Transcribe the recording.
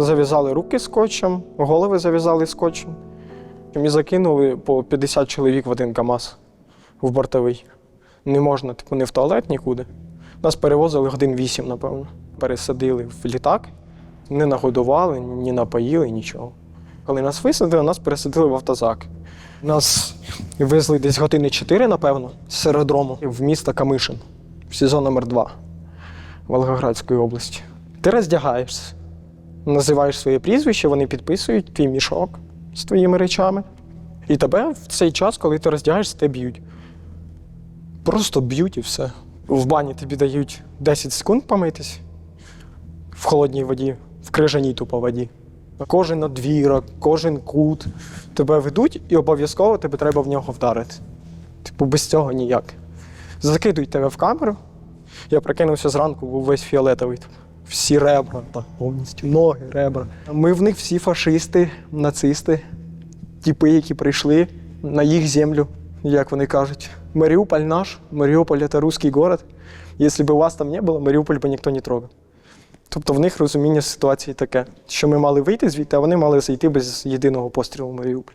Зав'язали руки скотчем, голови зав'язали скотчем. І закинули по 50 чоловік в один КАМАЗ в бортовий. Не можна, типу, не в туалет нікуди. Нас перевозили годин 8, напевно. Пересадили в літак, не нагодували, ні напоїли, нічого. Коли нас висадили, нас пересадили в автозак. Нас везли десь години 4, напевно, з аеродрому в місто Камишин, в СІЗО номер 2 Волгоградської області. Ти роздягаєшся, називаєш своє прізвище, вони підписують твій мішок з твоїми речами. І тебе в цей час, коли ти роздягаєшся, тебе б'ють. Просто б'ють і все. В бані тобі дають 10 секунд помитись в холодній воді, в крижаній тупо воді. Кожен надвірок, кожен кут тебе ведуть, і обов'язково тебе треба в нього вдарити. Типу, без цього ніяк. Закидують тебе в камеру. Я прокинувся зранку, був весь фіолетовий. Всі ребра, так, повністю, ноги, ребра. Ми в них всі фашисти, нацисти, тіпи, які прийшли на їх землю, як вони кажуть. Маріуполь наш, Маріуполь це русський город. Якщо б вас там не було, Маріуполь би ніхто не трогав. Тобто в них розуміння ситуації таке, що ми мали вийти звідти, а вони мали зайти без єдиного пострілу в Маріуполь.